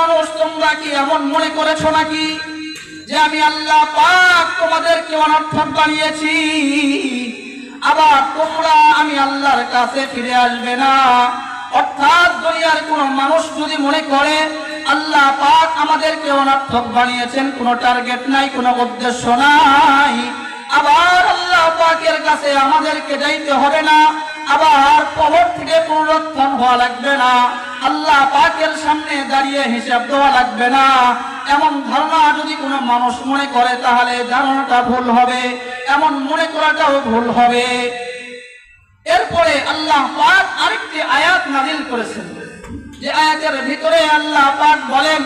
মানুষ, তোমরা কি এমন মনে করেছ নাকি যে আমি আল্লাহ পাক তোমাদেরকে অনর্থক বানিয়েছি? আবার তোমরা আমি আল্লাহর কাছে ফিরে আসবে না। অর্থাৎ দুনিয়ার কোন মানুষ যদি মনে করে, আল্লাহ পাক আমাদেরকে অনর্থক বানিয়েছেন, কোনো টার্গেট নাই, কোনো উদ্দেশ্য নাই। আবার আল্লাহ পাকের কাছে আমাদেরকে যাইতে হবে না। আবার কবর থেকে পুনরুত্থান হওয়া লাগবে না। আল্লাহ পাকের সামনে দাঁড়িয়ে হিসাব দেওয়া লাগবে না। এমন ধারণা যদি কোনো মানুষ মনে করে, তাহলে ধারণাটা ভুল হবে। এমন মনে করাটাও ভুল হবে। এরপরে আল্লাহ পাক আরেকটি আয়াত নাজিল করেছেন। যে আয়াতের ভিতরে আল্লাহ পাক বলেন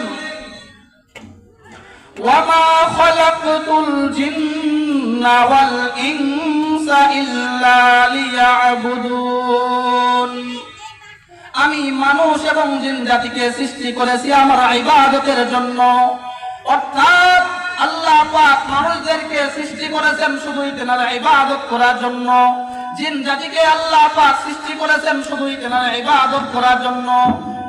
ওয়ামা খালাকুতুল জিন্না ওয়াল আমি মানুষ এবং জিন জাতিকে সৃষ্টি করেছি আমার ইবাদতের জন্য। অর্থাৎ আল্লাহ পাক মানুষদেরকে সৃষ্টি করেছেন শুধুই তেনার ইবাদত করার জন্য। জিন জাতিকে আল্লাহ পাক সৃষ্টি করেছেন শুধুই তেনার ইবাদত করার জন্য।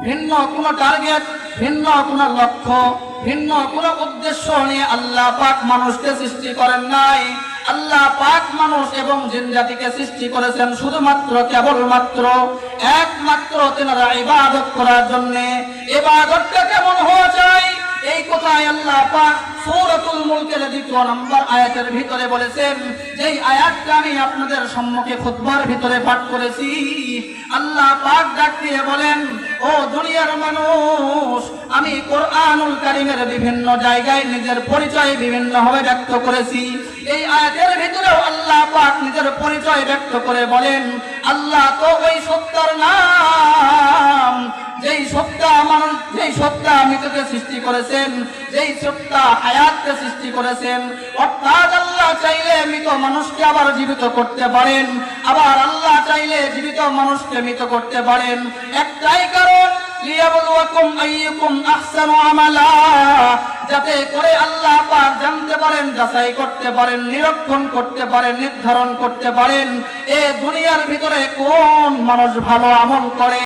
ভিন্ন কোনো টার্গেট, ভিন্ন কোনো লক্ষ্য, ভিন্ন কোনো উদ্দেশ্য নিয়ে আল্লাহ পাক মানুষকে সৃষ্টি করেন নাই। আল্লাহ পাক মানুষ এবং জিন জাতিকে সৃষ্টি করেছেন শুধুমাত্র, কেবলমাত্র একমাত্র তেনারা ইবাদত করার জন্য। ইবাদতটা কেমন হওয়া চাই? এই কথায় আল্লাহ পাক সূরাতুল মুলকের দ্বিতীয় নম্বর আয়াতের ভিতরে বলেছেন, যেই আয়াতটা আমি আপনাদের সম্মুখে খুতবার ভিতরে পাঠ করেছি, আল্লাহ পাক ডাক দিয়ে বলেন ও দুনিয়ার মানুষ, আমি কোরআনুল কারিমের বিভিন্ন জায়গায় নিজের পরিচয় বিভিন্ন ভাবে ব্যক্ত করেছি। এই আয়াতের ভিতরেও আল্লাহ পাক নিজের পরিচয় ব্যক্ত করে বলেন, আল্লাহ তো ওই সত্তার নাম, যেই সত্তা মানুষ, যেই সত্তা মৃতকে সৃষ্টি করেছেন, যেই সত্তা হায়াতকে সৃষ্টি করেছেন, অর্থাৎ আল্লাহ চাইলে মৃত মানুষকে আবার জীবিত করতে পারেন। আবার আল্লাহ চাইলে জীবিত মানুষকে মৃত করতে পারেন। একটাই কারণ যাতে নিরীক্ষণ করতে পারেন, নির্ধারণ করতে পারেন। এ দুনিয়ার ভিতরে কোন মানুষ ভালো আমল করে?